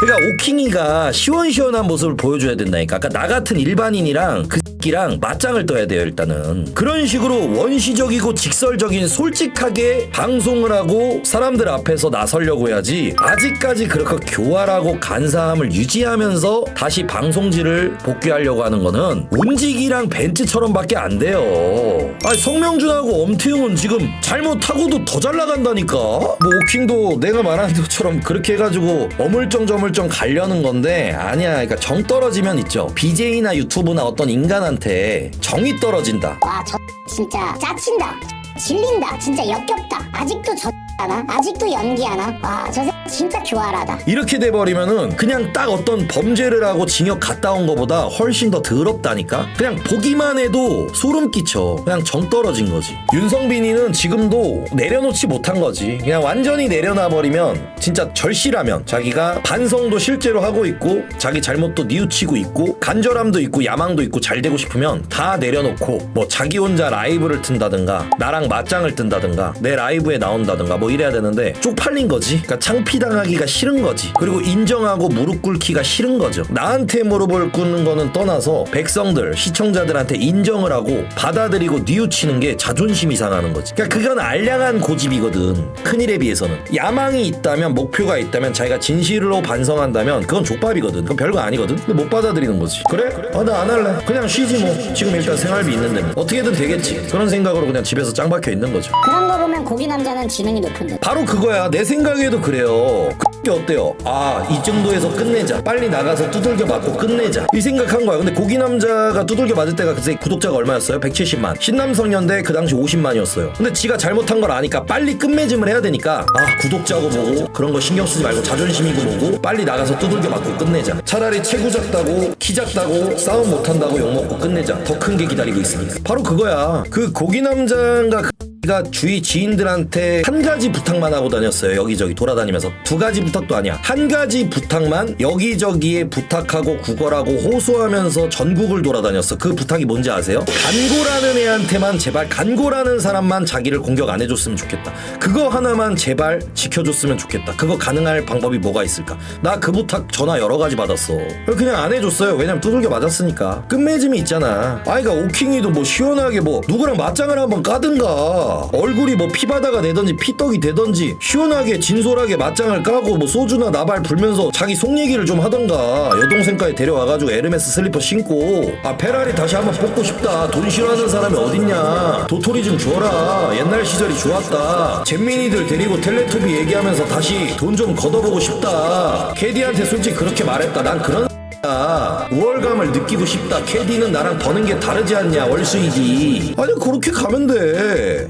그러니까 오킹이가 시원시원한 모습을 보여줘야 된다니까. 그러니까 나 같은 일반인이랑 그 새끼랑 맞짱을 떠야 돼요 일단은. 그런 식으로 원시적이고 직설적인 솔직하게 방송을 하고 사람들 앞에서 나서려고 해야지. 아직까지 그렇게 교활하고 간사함을 유지하면서 다시 방송지를 복귀하려고 하는 거는 운직이랑 벤츠처럼밖에 안 돼요. 아니 성명준하고 엄태웅은 지금 잘못하고도 더 잘 나간다니까. 뭐 오킹도 내가 말하는 것처럼 그렇게 해가지고 어물쩡 저물쩡 가려는 건데 아니야. 그러니까 정 떨어지면 있죠. BJ나 유튜브나 어떤 인간한테 정이 떨어진다. 와, 저 진짜 짜친다. 질린다. 진짜 역겹다. 아직도 저 하나? 아직도 연기하나? 와, 저새 진짜 교활하다. 이렇게 돼버리면은 그냥 딱 어떤 범죄를 하고 징역 갔다 온 거보다 훨씬 더 더럽다니까? 그냥 보기만 해도 소름 끼쳐. 그냥 정 떨어진 거지. 윤성빈이는 지금도 내려놓지 못한 거지. 그냥 완전히 내려놔 버리면 진짜 절실하면 자기가 반성도 실제로 하고 있고 자기 잘못도 뉘우치고 있고 간절함도 있고 야망도 있고 잘 되고 싶으면 다 내려놓고 뭐 자기 혼자 라이브를 튼다든가 나랑 맞짱을 뜬다든가 내 라이브에 나온다든가 뭐 이래야 되는데 쪽팔린 거지. 그러니까 창피당하기가 싫은 거지. 그리고 인정하고 무릎 꿇기가 싫은 거죠. 나한테 무릎을 꿇는 거는 떠나서 백성들 시청자들한테 인정을 하고 받아들이고 뉘우치는 게 자존심이 상하는 거지. 그러니까 그건 알량한 고집이거든. 큰일에 비해서는 야망이 있다면 목표가 있다면 자기가 진실로 반성한다면 그건 족밥이거든. 그건 별거 아니거든. 근데 못 받아들이는 거지. 그래? 아 나 안 할래. 그냥 쉬지 뭐. 지금 일단 생활비 있는데 뭐. 어떻게든 되겠지. 그런 생각으로 그냥 집에서 짱 박혀 있는 거죠. 그런 거 보면 고기 남자는 지능이 높 은데. 바로 그거야. 내 생각에도 그래요. 그 어때요? 아, 이 정도에서 끝내자. 빨리 나가서 두들겨 맞고 끝내자. 이 생각한 거야. 근데 고기 남자가 두들겨 맞을 때가 그때 구독자가 얼마였어요? 170만. 신남성년대 그 당시 50만이었어요. 근데 지가 잘못한 걸 아니까 빨리 끝맺음을 해야 되니까 아, 구독자고 뭐고 그런 거 신경 쓰지 말고 자존심이고 뭐고 빨리 나가서 두들겨 맞고 끝내자. 차라리 체구 작다고 키 작다고 싸움 못 한다고 욕 먹고 끝내자. 더 큰 게 기다리고 있으니까. 바로 그거야. 그 고기 남자가 그가 주위 지인들한테 한 가지 부탁만 하고 다녔어요. 여기저기 돌아다니면서 두 가지 부탁도 아니야. 한 가지 부탁만 여기저기에 부탁하고 구걸하고 호소하면서 전국을 돌아다녔어. 그 부탁이 뭔지 아세요? 간고라는 애한테만 제발 간고라는 사람만 자기를 공격 안 해줬으면 좋겠다. 그거 하나만 제발 지켜줬으면 좋겠다. 그거 가능할 방법이 뭐가 있을까? 나 그 부탁 전화 여러 가지 받았어. 그냥 안 해줬어요. 왜냐면 두들겨 맞았으니까. 끝맺음이 있잖아. 아이가 오킹이도 뭐 시원하게 뭐 누구랑 맞짱을 한번 까든가. 얼굴이 뭐 피바다가 되던지 피떡이 되던지 시원하게 진솔하게 맞짱을 까고 뭐 소주나 나발 불면서 자기 속 얘기를 좀 하던가. 여동생까지 데려와가지고 에르메스 슬리퍼 신고. 아 페라리 다시 한번 뽑고 싶다. 돈 싫어하는 사람이 어딨냐. 도토리 좀 줘라. 옛날 시절이 좋았다. 잼민이들 데리고 텔레토비 얘기하면서 다시 돈 좀 걷어보고 싶다. 캐디한테 솔직히 그렇게 말했다. 난 그런 야, 우월감을 느끼고 싶다. 캐디는 나랑 버는 게 다르지 않냐, 월수익이. 아니, 그렇게 가면 돼.